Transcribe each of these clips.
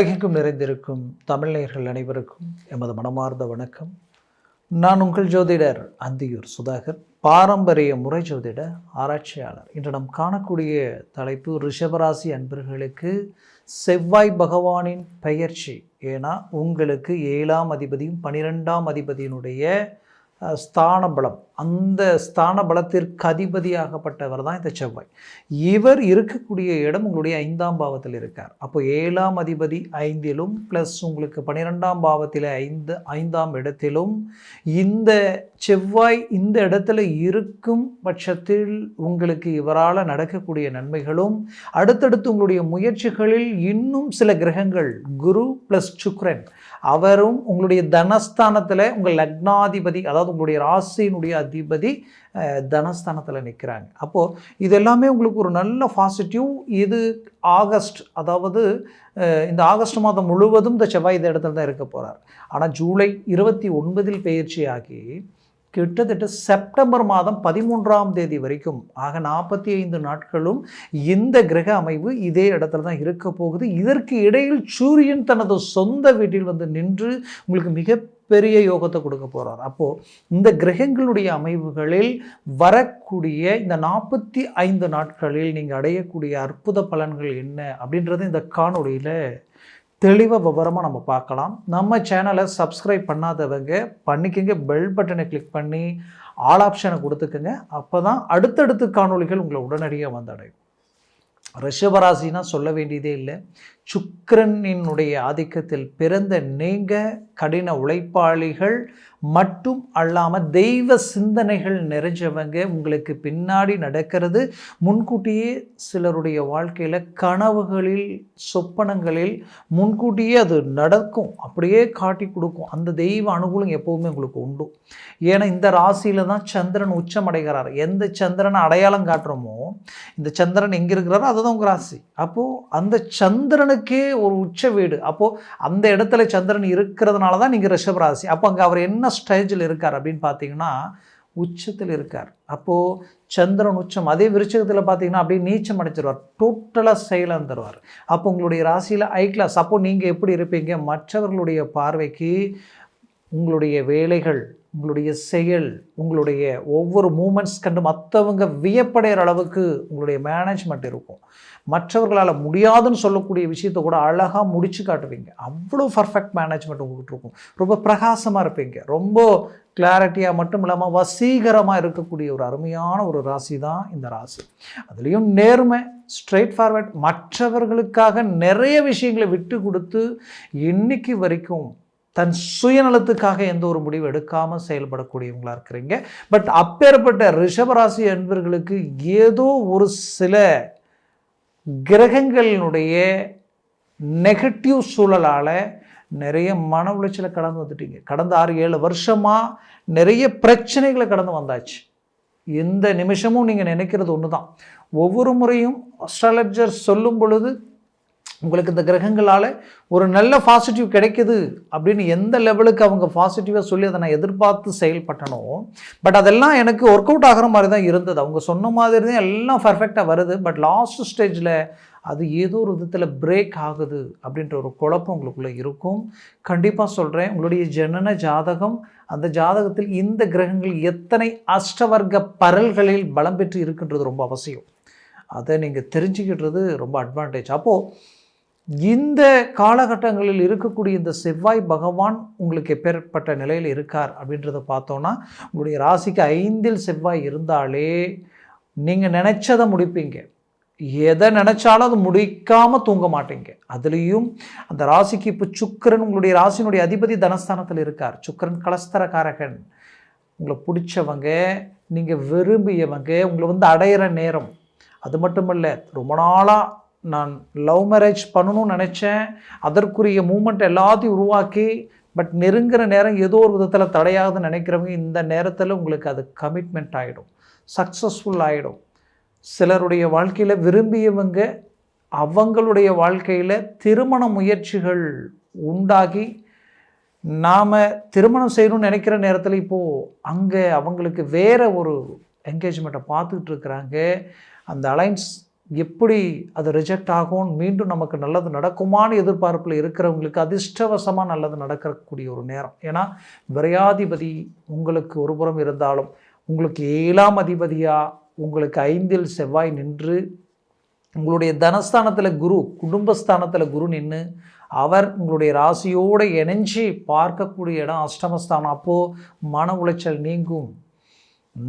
உலகெங்கும் நிறைந்திருக்கும் தமிழ்நேயர்கள் அனைவருக்கும் எமது மனமார்ந்த வணக்கம். நான் உங்கள் ஜோதிடர் அந்தியூர் சுதாகர் பாரம்பரிய முறை ஜோதிட ஆராய்ச்சியாளர். இன்று நாம் காணக்கூடிய தலைப்பு ரிஷபராசி அன்பர்களுக்கு செவ்வாய் பகவானின் பெயர்ச்சி. ஏன்னா உங்களுக்கு ஏழாம் அதிபதியும் பனிரெண்டாம் அதிபதியினுடைய ஸ்தான பலம் அந்த ஸ்தான பலத்திற்கு அதிபதியாகப்பட்டவர் தான் இந்த செவ்வாய். இவர் இருக்கக்கூடிய இடம் உங்களுடைய ஐந்தாம் பாவத்தில் இருக்கார். அப்போ ஏழாம் அதிபதி ஐந்திலும் ப்ளஸ் உங்களுக்கு பன்னிரெண்டாம் பாவத்தில் ஐந்து ஐந்தாம் இடத்திலும் இந்த செவ்வாய் இந்த இடத்துல இருக்கும் பட்சத்தில் உங்களுக்கு இவரால் நடக்கக்கூடிய நன்மைகளும் அடுத்தடுத்து உங்களுடைய முயற்சிகளில் இன்னும் சில கிரகங்கள் குரு ப்ளஸ் சுக்ரன் அவரும் உங்களுடைய தனஸ்தானத்தில் உங்கள் லக்னாதிபதி அதாவது உங்களுடைய ராசியினுடைய அதிபதி தனஸ்தானத்தில் நிற்கிறாங்க அப்போது இது எல்லாமே உங்களுக்கு ஒரு நல்ல பாசிட்டிவ் இது ஆகஸ்ட் அதாவது இந்த ஆகஸ்ட் மாதம் முழுவதும் இந்த செவ்வாய் இந்த இடத்துல தான் இருக்க போகிறார் ஆனால் ஜூலை இருபத்தி ஒன்பதில் பயிற்சி ஆகி கிட்டத்தட்ட செப்டம்பர் மாதம் பதிமூன்றாம் தேதி வரைக்கும் ஆக நாற்பத்தி ஐந்து நாட்களும் இந்த கிரக அமைவு இதே இடத்துல தான் இருக்க போகுது. இதற்கு இடையில் சூரியன் தனது சொந்த வீட்டில் வந்து நின்று உங்களுக்கு மிகப்பெரிய யோகத்தை கொடுக்க போகிறார் அப்போது இந்த கிரகங்களுடைய அமைவுகளில் வரக்கூடிய இந்த நாற்பத்தி ஐந்து நாட்களில் நீங்கள் அடையக்கூடிய அற்புத பலன்கள் என்ன அப்படின்றது இந்த காணொளியில் தெளிவாக விவரமாக நம்ம பார்க்கலாம். நம்ம சேனலை சப்ஸ்கிரைப் பண்ணாதவங்க பண்ணிக்கங்க. பெல் பட்டனை கிளிக் பண்ணி ஆல் ஆப்ஷனை கொடுத்துக்கோங்க. அப்போ தான் அடுத்தடுத்து காணொளிகள் உங்களை உடனடியாக வந்தடையும். ரிஷபராசினா சொல்ல வேண்டியதே இல்லை. சுக்கிரனினுடைய ஆதிக்கத்தில் பிறந்த நீங்க கடின உழைப்பாளிகள் மட்டும் அல்லாமல் தெய்வ சிந்தனைகள் நிறைஞ்சவங்க உங்களுக்கு பின்னாடி நடக்கிறது. முன்கூட்டியே சிலருடைய வாழ்க்கையில் கனவுகளில் சொப்பனங்களில் முன்கூட்டியே அது நடக்கும். அப்படியே காட்டி கொடுக்கும். அந்த தெய்வ அனுகூலம் எப்போவுமே உங்களுக்கு உண்டு. ஏன்னா இந்த ராசியில் தான் சந்திரன் உச்சம் அடைகிறார். எந்த சந்திரனை அடையாளம் காட்டுறோமோ இந்த சந்திரன் எங்கே இருக்கிறாரோ அதுதான் உங்கள் ராசி. அப்போது அந்த சந்திரனுக்கு ஒரு உச்ச வீடு. அப்போது அந்த இடத்துல சந்திரன் இருக்கிறதுனால தான் நீங்கள் ரிஷப ராசி. அப்போ அங்கே அவர் என்ன ஸ்டேஜில் இருக்கார் அப்படின்னு பார்த்தீங்கன்னா உச்சத்தில் இருக்கார். அப்போது சந்திரன் உச்சம். அதே விருச்சகத்தில் பார்த்தீங்கன்னா அப்படியே நீச்சம் அடைச்சிருவார். டோட்டலாக செயலாக தருவார் அப்போ உங்களுடைய ராசியில் ஐ கிளாஸ் அப்போது நீங்கள் எப்படி இருப்பீங்க? மற்றவர்களுடைய பார்வைக்கு உங்களுடைய வேலைகள் உங்களுடைய செயல் உங்களுடைய ஒவ்வொரு மூமெண்ட்ஸ் கண்டு மற்றவங்க வியப்படைகிற அளவுக்கு உங்களுடைய மேனேஜ்மெண்ட் இருக்கும். மற்றவர்களால் முடியாதுன்னு சொல்லக்கூடிய விஷயத்தை கூட அழகாக முடிச்சு காட்டுவீங்க. அவ்வளோ பர்ஃபெக்ட் மேனேஜ்மெண்ட் உங்கள்கிட்ட இருக்கும். ரொம்ப பிரகாசமாக இருப்பீங்க. ரொம்ப கிளாரிட்டியாக மட்டும் இல்லாமல் வசீகரமாக இருக்கக்கூடிய ஒரு அருமையான ஒரு ராசி தான் இந்த ராசி. அதுலேயும் நேர்மை ஸ்ட்ரெயிட் ஃபார்வர்ட் மற்றவர்களுக்காக நிறைய விஷயங்களை விட்டு கொடுத்து இன்னைக்கு வரைக்கும் தன் சுயநலத்துக்காக எந்த ஒரு முடிவு எடுக்காமல் செயல்படக்கூடியவங்களாக இருக்கிறீங்க. பட் அப்பேற்பட்ட ரிஷபராசி அன்பர்களுக்கு ஏதோ ஒரு சில கிரகங்களினுடைய நெகட்டிவ் சூழலால் நிறைய மன உளைச்சலை கடந்து வந்துட்டீங்க. கடந்த ஆறு ஏழு வருஷமாக நிறைய பிரச்சனைகளை கடந்து வந்தாச்சு. எந்த நிமிஷமும் நீங்கள் நினைக்கிறது ஒன்று தான் ஒவ்வொரு முறையும் அஸ்ட்ராலஜர் சொல்லும் பொழுது உங்களுக்கு இந்த கிரகங்களால் ஒரு நல்ல பாசிட்டிவ் கிடைக்குது அப்படின்னு எந்த லெவலுக்கு அவங்க பாசிட்டிவாக சொல்லி அதை நான் எதிர்பார்த்து செயல்பட்டனோ பட் அதெல்லாம் எனக்கு ஒர்க் அவுட் ஆகிற மாதிரி தான் இருந்தது. அவங்க சொன்ன மாதிரி தான் எல்லாம் பர்ஃபெக்டாக வருது பட் லாஸ்ட் ஸ்டேஜில் அது ஏதோ ஒரு விதத்தில் பிரேக் ஆகுது அப்படின்ற ஒரு குழப்பம் உங்களுக்குள்ளே இருக்கும். கண்டிப்பாக சொல்கிறேன் உங்களுடைய ஜனன ஜாதகம் அந்த ஜாதகத்தில் இந்த கிரகங்கள் எத்தனை அஷ்டவர்க்க பரல்களில் பலம் பெற்று இருக்கின்றது ரொம்ப அவசியம். அதை நீங்கள் தெரிஞ்சுக்கிட்டது ரொம்ப அட்வான்டேஜ் அப்போது இந்த காலகட்டங்களில் இருக்கக்கூடிய இந்த செவ்வாய் பகவான் உங்களுக்கு எப்பேற்பட்ட நிலையில் இருக்கார் அப்படின்றத பார்த்தோன்னா உங்களுடைய ராசிக்கு ஐந்தில் செவ்வாய் இருந்தாலே நீங்கள் நினச்சதை முடிப்பீங்க. எதை நினச்சாலும் அது முடிக்காமல் தூங்க மாட்டீங்க. அதுலேயும் அந்த ராசிக்கு இப்போ சுக்கிரன் உங்களுடைய ராசினுடைய அதிபதி தனஸ்தானத்தில் இருக்கார். சுக்கிரன் கலஸ்தரக்காரகன். உங்களை பிடிச்சவங்க நீங்கள் விரும்பியவங்க உங்களை வந்து அடையிற நேரம். அது மட்டும் இல்லை ரொம்ப நாளாக நான் லவ் மேரேஜ் பண்ணணும்னு நினச்சேன். அதற்குரிய மூமெண்ட் எல்லாத்தையும் உருவாக்கி பட் நெருங்குற நேரம் ஏதோ ஒரு விதத்தில் தடையாகுதுன்னு நினைக்கிறவங்க இந்த நேரத்தில் உங்களுக்கு அது கமிட்மெண்ட் ஆகிடும் சக்ஸஸ்ஃபுல் ஆகிடும் சிலருடைய வாழ்க்கையில் விரும்பியவங்க அவங்களுடைய வாழ்க்கையில் திருமண முயற்சிகள் உண்டாகி நாம் திருமணம் செய்யணும்னு நினைக்கிற நேரத்தில் இப்போது அங்கே அவங்களுக்கு வேற ஒரு என்கேஜ்மெண்ட்டை பார்த்துக்கிட்டு இருக்கிறாங்க. அந்த அலைன்ஸ் எப்படி அது ரிஜெக்ட் ஆகும் மீண்டும் நமக்கு நல்லது நடக்குமான்னு எதிர்பார்ப்பில் இருக்கிறவங்களுக்கு அதிர்ஷ்டவசமாக நல்லது நடக்கக்கூடிய ஒரு நேரம். ஏன்னா விரையாதிபதி உங்களுக்கு ஒரு புறம் இருந்தாலும் உங்களுக்கு ஏழாம் அதிபதியாக உங்களுக்கு ஐந்தில் செவ்வாய் நின்று உங்களுடைய தனஸ்தானத்தில் குரு குடும்பஸ்தானத்தில் குரு நின்று அவர் உங்களுடைய ராசியோடு இணைஞ்சி பார்க்கக்கூடிய இடம் அஷ்டமஸ்தானம். அப்போது மன உளைச்சல் நீங்கும்.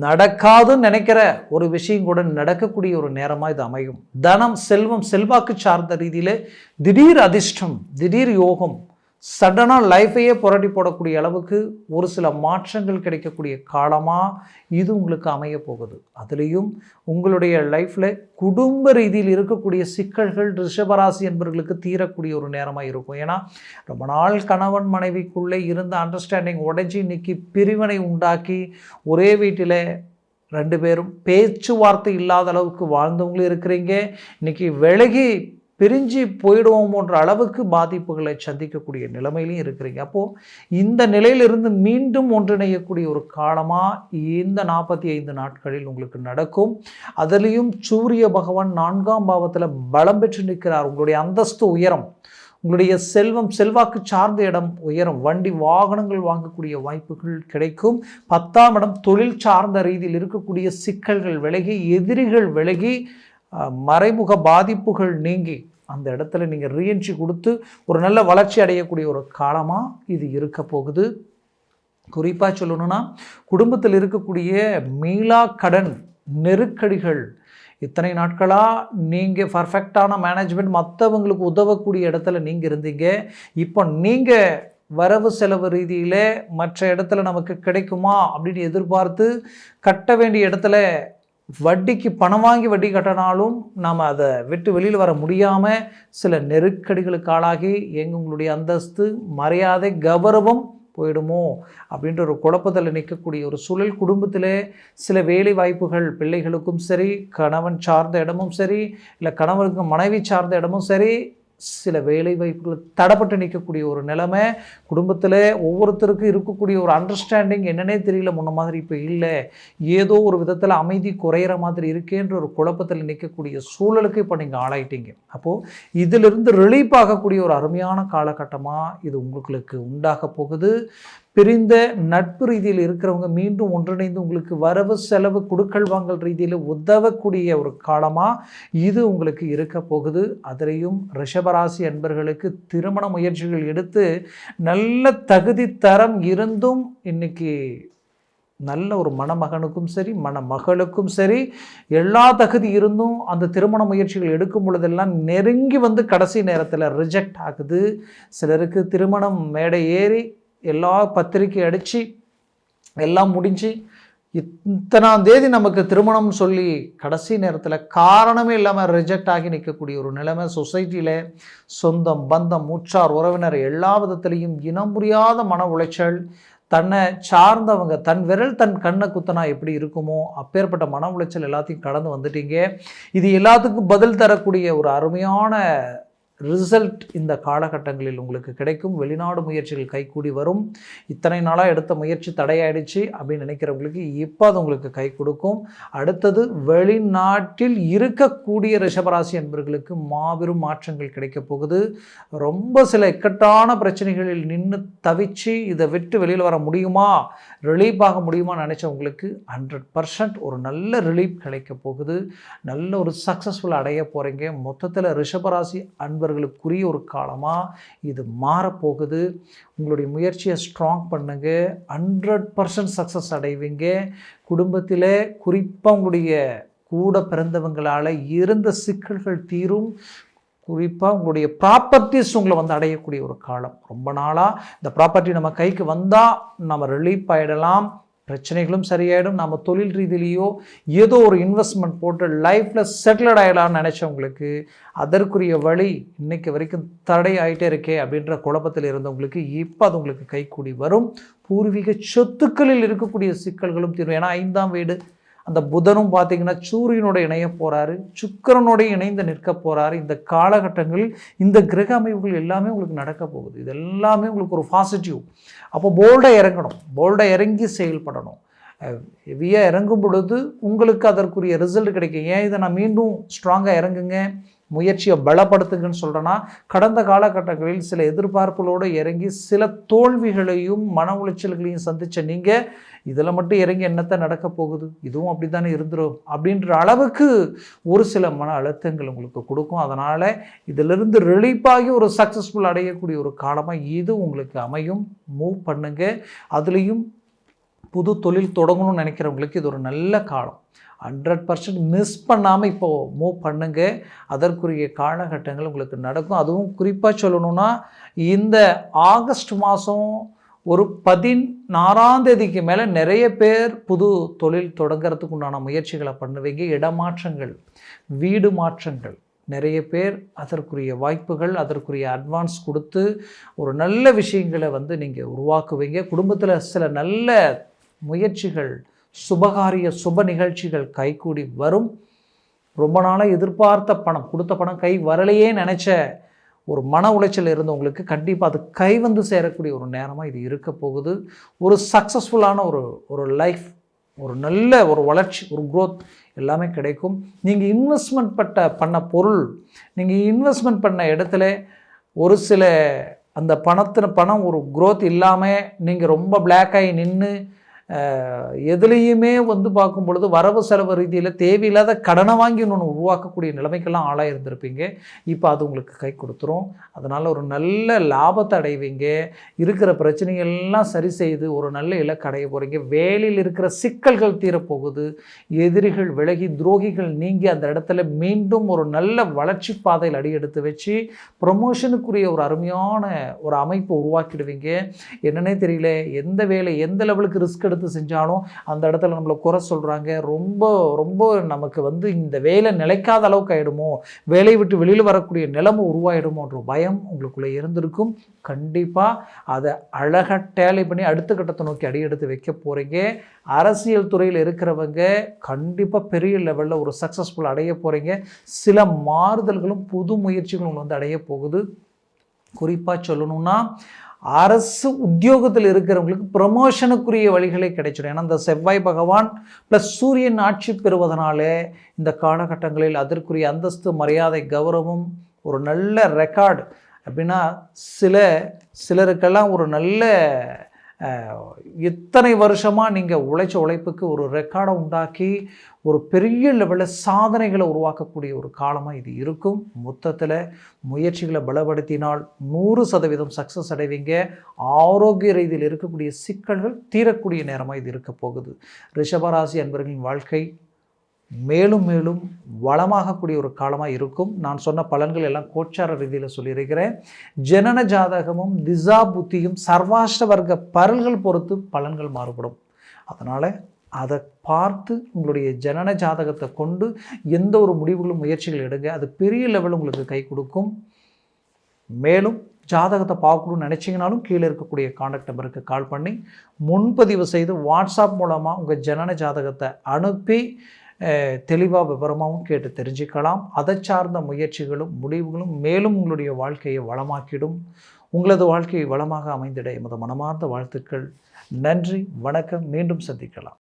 நடக்காதுன்னு நினைக்கிற ஒரு விஷயம் கூட நடக்கக்கூடிய ஒரு நேரமாக இது அமையும். தனம் செல்வம் செல்வாக்கு சார்ந்த ரீதியில் திடீர் அதிர்ஷ்டம் திடீர் யோகம் சடனாக லைஃபையே புரட்டி போடக்கூடிய அளவுக்கு ஒரு சில மாற்றங்கள் கிடைக்கக்கூடிய காலமாக இது உங்களுக்கு அமைய போகுது. அதுலேயும் உங்களுடைய லைஃப்பில் குடும்ப ரீதியில் இருக்கக்கூடிய சிக்கல்கள் ரிஷபராசி என்பவர்களுக்கு தீரக்கூடிய ஒரு நேரமாக இருக்கும். ஏன்னா ரொம்ப நாள் கணவன் மனைவிக்குள்ளே இருந்த அண்டர்ஸ்டாண்டிங் உடஞ்சி இன்னைக்கு பிரிவினை உண்டாக்கி ஒரே வீட்டில் ரெண்டு பேரும் பேச்சுவார்த்தை இல்லாத அளவுக்கு வாழ்ந்தவங்களும் இருக்கிறீங்க. இன்னைக்கு விலகி பிரிஞ்சு போயிடுவோமோன்ற அளவுக்கு பாதிப்புகளை சந்திக்கக்கூடிய நிலைமையிலையும் இருக்கிறீங்க. அப்போது இந்த நிலையிலிருந்து மீண்டும் ஒன்றிணையக்கூடிய ஒரு காலமாக இந்த நாற்பத்தி ஐந்து நாட்களில் உங்களுக்கு நடக்கும். அதுலேயும் சூரிய பகவான் நான்காம் பாவத்தில் பலம் பெற்று நிற்கிறார். உங்களுடைய அந்தஸ்து உயரம் உங்களுடைய செல்வம் செல்வாக்கு சார்ந்த இடம் உயரும் வண்டி வாகனங்கள் வாங்கக்கூடிய வாய்ப்புகள் கிடைக்கும். பத்தாம் இடம் தொழில் சார்ந்த ரீதியில் இருக்கக்கூடிய சிக்கல்கள் விலகி எதிரிகள் விலகி மறைமுக பாதிப்புகள் நீங்கி அந்த இடத்துல நீங்கள் ரீஎன்ட்ரி கொடுத்து ஒரு நல்ல வளர்ச்சி அடையக்கூடிய ஒரு காலமாக இது இருக்க போகுது. குறிப்பாக சொல்லணும்னா குடும்பத்தில் இருக்கக்கூடிய மீளா கடன் நெருக்கடிகள் இத்தனை நாட்களாக நீங்கள் பர்ஃபெக்டான மேனேஜ்மெண்ட் மற்றவங்களுக்கு உதவக்கூடிய இடத்துல நீங்கள் இருந்தீங்க. இப்போ நீங்கள் வரவு செலவு ரீதியில் மற்ற இடத்துல நமக்கு கிடைக்குமா அப்படின்னு எதிர்பார்த்து கட்ட வேண்டிய இடத்துல வட்டிக்கு பணம் வாங்கி வட்டி கட்டினாலும் நாம் அதை விட்டு வெளியில் வர முடியாமல் சில நெருக்கடிகளுக்கு ஆளாகி எங்க உங்களுடைய அந்தஸ்து மரியாதை கௌரவம் போயிடுமோ அப்படின்ற ஒரு குழப்பத்தில் நிற்கக்கூடிய ஒரு சூழல் குடும்பத்தில் சில வேலை வாய்ப்புகள் பிள்ளைகளுக்கும் சரி கணவன் சார்ந்த இடமும் சரி இல்லை கணவனுக்கு மனைவி சார்ந்த இடமும் சரி சில வேலை வாய்ப்புகள் தடப்பட்டு நிற்கக்கூடிய ஒரு நிலைமை குடும்பத்தில் ஒவ்வொருத்தருக்கும் இருக்கக்கூடிய ஒரு அண்டர்ஸ்டாண்டிங் என்னன்னே தெரியல முன்ன மாதிரி இப்போ இல்லை. ஏதோ ஒரு விதத்தில் அமைதி குறையிற மாதிரி இருக்கேன்ற ஒரு குழப்பத்தில் நிற்கக்கூடிய சூழலுக்கு இப்போ நீங்கள் ஆளாயிட்டீங்க. அப்போது இதிலிருந்து ரிலீஃப் ஆகக்கூடிய ஒரு அருமையான காலகட்டமாக இது உங்களுக்கு உண்டாக போகுது. பிரிந்த நட்பு ரீதியில் இருக்கிறவங்க மீண்டும் ஒன்றிணைந்து உங்களுக்கு வரவு செலவு கொடுக்கல் வாங்கல் ரீதியில் உதவக்கூடிய ஒரு காலமாக இது உங்களுக்கு இருக்க போகுது. அதிலையும் ரிஷபராசி அன்பர்களுக்கு திருமண முயற்சிகள் எடுத்து நல்ல தகுதி தரம் இருந்தும் இன்னைக்கு நல்ல ஒரு மணமகனுக்கும் சரி மணமகளுக்கும் சரி எல்லா தகுதி இருந்தும் அந்த திருமண முயற்சிகள் எடுக்கும் பொழுதெல்லாம் நெருங்கி வந்து கடைசி நேரத்தில் ரிஜெக்ட் ஆகுது. சிலருக்கு திருமணம் மேடை ஏறி எல்லா பத்திரிக்கை அடித்து எல்லாம் முடிஞ்சு இத்தனாம் தேதி நமக்கு திருமணம் சொல்லி கடைசி நேரத்தில் காரணமே இல்லாமல் ரிஜெக்ட் ஆகி நிற்கக்கூடிய ஒரு நிலைமை சொசைட்டியில் சொந்தம் பந்தம் மூச்சார் உறவினர் எல்லா விதத்திலையும் இனம் புரியாத மன உளைச்சல் தன்னை சார்ந்தவங்க தன் விரல் தன் கண்ணை குத்தனா எப்படி இருக்குமோ அப்பேற்பட்ட மன உளைச்சல் எல்லாத்தையும் கடந்து வந்துட்டீங்க. இது எல்லாத்துக்கும் பதில் தரக்கூடிய ஒரு அருமையான ரிசல்ட் இந்த காலகட்டங்களில் உங்களுக்கு கிடைக்கும். வெளிநாடு முயற்சிகள் கைகூடி வரும். இத்தனை நாளாக எடுத்த முயற்சி தடையாயிடுச்சு அப்படின்னு நினைக்கிறவங்களுக்கு இப்போ அது உங்களுக்கு கை கொடுக்கும். அடுத்தது வெளிநாட்டில் இருக்கக்கூடிய ரிஷபராசி என்பவர்களுக்கு மாபெரும் மாற்றங்கள் கிடைக்கப் போகுது. ரொம்ப சில இக்கட்டான பிரச்சனைகளில் நின்று தவிச்சு இதை விட்டு வெளியில் வர முடியுமா? ரிலீஃப் ஆக முடியுமா நினச்சவங்களுக்கு ஹண்ட்ரட் பர்சன்ட் ஒரு நல்ல ரிலீஃப் கிடைக்க போகுது. நல்ல ஒரு சக்ஸஸ்ஃபுல் அடைய போகிறீங்க மொத்தத்தில் ரிஷபராசி அன்பர் நண்பர்களுக்குரிய ஒரு காலமாக இது மாறப்போகுது. உங்களுடைய முயற்சியை ஸ்ட்ராங் பண்ணுங்க. ஹண்ட்ரட் பர்சன்ட் சக்ஸஸ் அடைவீங்க. குடும்பத்தில் குறிப்பாக உங்களுடைய கூட பிறந்தவங்களால் இருந்த சிக்கல்கள் தீரும். குறிப்பாக உங்களுடைய ப்ராப்பர்ட்டிஸ் உங்களை வந்து அடையக்கூடிய ஒரு காலம். ரொம்ப நாளாக இந்த ப்ராப்பர்ட்டி நம்ம கைக்கு வந்தால் நம்ம ரிலீஃப் ஆகிடலாம் பிரச்சனைகளும் சரியாயிடும். நம்ம தொழில் ரீதியிலேயோ ஏதோ ஒரு இன்வெஸ்ட்மெண்ட் போட்டு லைஃப்பில் செட்டில்ட் ஆகிடலாம்னு நினச்சவங்களுக்கு அதற்குரிய வழி இன்னைக்கு வரைக்கும் தடை ஆகிட்டே இருக்கே அப்படின்ற குழப்பத்தில் இருந்தவங்களுக்கு இப்போ அது உங்களுக்கு கைக்கூடி வரும். பூர்வீக சொத்துக்களில் இருக்கக்கூடிய சிக்கல்களும் தீரும். ஏன்னா ஐந்தாம் வீடு அந்த புதனும் பார்த்தீங்கன்னா சூரியனோட இணைய போகிறாரு சுக்கரனோட இணைந்து நிற்க போகிறாரு இந்த காலகட்டங்களில் இந்த கிரக அமைப்புகள் எல்லாமே உங்களுக்கு நடக்க போகுது. இது எல்லாமே உங்களுக்கு ஒரு பாசிட்டிவ் அப்போ போல்டாக இறங்கணும். போல்டாக இறங்கி செயல்படணும். ஹெவியாக இறங்கும் பொழுது உங்களுக்கு அதற்குரிய ரிசல்ட் கிடைக்கும். ஏன் இதை நான் மீண்டும் ஸ்ட்ராங்காக இறங்குங்க? முயற்சியை பலப்படுத்துங்கன்னு சொல்கிறேன்னா கடந்த காலகட்டங்களில் சில எதிர்பார்ப்புகளோடு இறங்கி சில தோல்விகளையும் மன உளைச்சல்களையும் சந்தித்த நீங்கள் இதில் மட்டும் இறங்கி என்னத்தை நடக்க போகுது? இதுவும் அப்படி தானே இருந்துடும் அப்படின்ற அளவுக்கு ஒரு சில மன அழுத்தங்கள் உங்களுக்கு கொடுக்கும். அதனால் இதிலிருந்து ரிலீஃபாகி ஒரு சக்ஸஸ்ஃபுல் அடையக்கூடிய ஒரு காலமாக இது உங்களுக்கு அமையும். மூவ் பண்ணுங்கள் அதுலேயும் புது தொழில் தொடங்கணும்னு நினைக்கிறவங்களுக்கு இது ஒரு நல்ல காலம். ஹண்ட்ரட் பர்சன்ட் மிஸ் பண்ணாமல் இப்போது மூவ் பண்ணுங்க. அதற்குரிய காலகட்டங்கள் உங்களுக்கு நடக்கும். அதுவும் குறிப்பாக சொல்லணும்னா இந்த ஆகஸ்ட் மாதம் ஒரு பதினாறாம் தேதிக்கு மேலே நிறைய பேர் புது தொழில் தொடங்கிறதுக்கு உண்டான முயற்சிகளை பண்ணுவீங்க. இடமாற்றங்கள் வீடு மாற்றங்கள். நிறைய பேர் அதற்குரிய வாய்ப்புகள் அதற்குரிய அட்வான்ஸ் கொடுத்து ஒரு நல்ல விஷயங்களை வந்து நீங்கள் உருவாக்குவீங்க. குடும்பத்தில் சில நல்ல முயற்சிகள் சுபகாரிய சுப நிகழ்ச்சிகள் கைகூடி வரும். ரொம்ப நாளாக எதிர்பார்த்த பணம் கொடுத்த பணம் கை வரலையே நினச்ச ஒரு மன உளைச்சல் இருந்தவங்களுக்கு கண்டிப்பாக அது கை வந்து சேரக்கூடிய ஒரு நேரமாக இது இருக்க போகுது. ஒரு சக்ஸஸ்ஃபுல்லான ஒரு ஒரு லைஃப் ஒரு நல்ல ஒரு வளர்ச்சி ஒரு க்ரோத் எல்லாமே கிடைக்கும். நீங்கள் இன்வெஸ்ட்மெண்ட் பட்ட பண்ண பொருள் நீங்கள் இன்வெஸ்ட்மெண்ட் பண்ண இடத்துல ஒரு சில அந்த பணத்தின பணம் ஒரு க்ரோத் இல்லாமல் நீங்கள் ரொம்ப பிளாக்காகி நின்று எதுலேயுமே வந்து பார்க்கும் பொழுது வரவு செலவு ரீதியில் தேவையில்லாத கடனை வாங்கி ஒன்று உருவாக்கக்கூடிய நிலைமைக்கெல்லாம் ஆளாக இருந்திருப்பீங்க. இப்போ அது உங்களுக்கு கை கொடுத்துரும். அதனால் ஒரு நல்ல லாபத்தை அடைவீங்க. இருக்கிற பிரச்சனைகள்லாம் சரி செய்து ஒரு நல்ல இலக்கு அடைய போகிறீங்க வேலையில் இருக்கிற சிக்கல்கள் தீரப்போகுது. எதிரிகள் விலகி துரோகிகள் நீங்கி அந்த இடத்துல மீண்டும் ஒரு நல்ல வளர்ச்சி பாதையில் அடி எடுத்து வச்சு ப்ரொமோஷனுக்குரிய ஒரு அருமையான ஒரு அமைப்பு உருவாக்கிடுவீங்க. என்னன்னே தெரியல. எந்த வேலை எந்த லெவலுக்கு ரிஸ்க் எடுத்து எடுத்து செஞ்சாலும் அந்த இடத்துல நம்மளை குறை சொல்கிறாங்க ரொம்ப ரொம்ப நமக்கு வந்து இந்த வேலை நிலைக்காத அளவுக்கு ஆகிடுமோ வேலையை விட்டு வெளியில் வரக்கூடிய நிலைமை உருவாயிடுமோன்ற பயம் உங்களுக்குள்ளே இருந்திருக்கும். கண்டிப்பாக அதை அழகாக டேலி பண்ணி அடுத்த கட்டத்தை நோக்கி அடி எடுத்து வைக்க போகிறீங்க அரசியல் துறையில் இருக்கிறவங்க கண்டிப்பாக பெரிய லெவலில் ஒரு சக்ஸஸ்ஃபுல் அடைய போகிறீங்க சில மாறுதல்களும் புது முயற்சிகளும் வந்து அடைய போகுது. குறிப்பாக சொல்லணும்னா அரசு உத்தியோகத்தில் இருக்கிறவங்களுக்கு ப்ரமோஷனுக்குரிய வழிகளை கிடைச்சிடும். ஏன்னா இந்த செவ்வாய் பகவான் ப்ளஸ் சூரியன் ஆட்சி பெறுவதனாலே இந்த காலகட்டங்களில் அதற்குரிய அந்தஸ்து மரியாதை கௌரவம் ஒரு நல்ல ரெக்கார்டு அப்படின்னா சில சிலருக்கெல்லாம் ஒரு நல்ல இத்தனை வருஷமாக நீங்கள் உழைச்ச உழைப்புக்கு ஒரு ரெக்கார்டை உண்டாக்கி ஒரு பெரிய லெவலில் சாதனைகளை உருவாக்கக்கூடிய ஒரு காலமாக இது இருக்கும். மொத்தத்தில் முயற்சிகளை பலப்படுத்தினால் நூறு சதவீதம் சக்ஸஸ் அடைவீங்க. ஆரோக்கிய ரீதியில் இருக்கக்கூடிய சிக்கல்கள் தீரக்கூடிய நேரமாக இது இருக்க போகுது. ரிஷபராசி அன்பர்களின் வாழ்க்கை மேலும் மேலும் வளமாகக்கூடிய ஒரு காலமாக இருக்கும். நான் சொன்ன பலன்கள் எல்லாம் கோச்சார ரீதியில் சொல்லியிருக்கிறேன். ஜனன ஜாதகமும் திசா புத்தியும் சர்வாஷ்ட வர்க்க பரல்கள் பொறுத்து பலன்கள் மாறுபடும். அதனால் அதை பார்த்து உங்களுடைய ஜனன ஜாதகத்தை கொண்டு எந்த ஒரு முடிவுகளும் முயற்சிகள் எடுங்க. அது பெரிய லெவல் உங்களுக்கு கை கொடுக்கும். மேலும் ஜாதகத்தை பார்க்கணும்னு நினச்சிங்கனாலும் கீழே இருக்கக்கூடிய காண்டாக்ட் நம்பருக்கு கால் பண்ணி முன்பதிவு செய்து வாட்ஸ்அப் மூலமாக உங்கள் ஜனன ஜாதகத்தை அனுப்பி தெளிவாக விவரமாகவும் கேட்டு தெரிஞ்சுக்கலாம். அதை சார்ந்த முயற்சிகளும் முடிவுகளும் மேலும் உங்களுடைய வாழ்க்கையை வளமாக்கிடும். உங்களது வாழ்க்கையை வளமாக அமைந்திட எமது மனமார்ந்த வாழ்த்துக்கள். நன்றி வணக்கம். மீண்டும் சந்திக்கலாம்.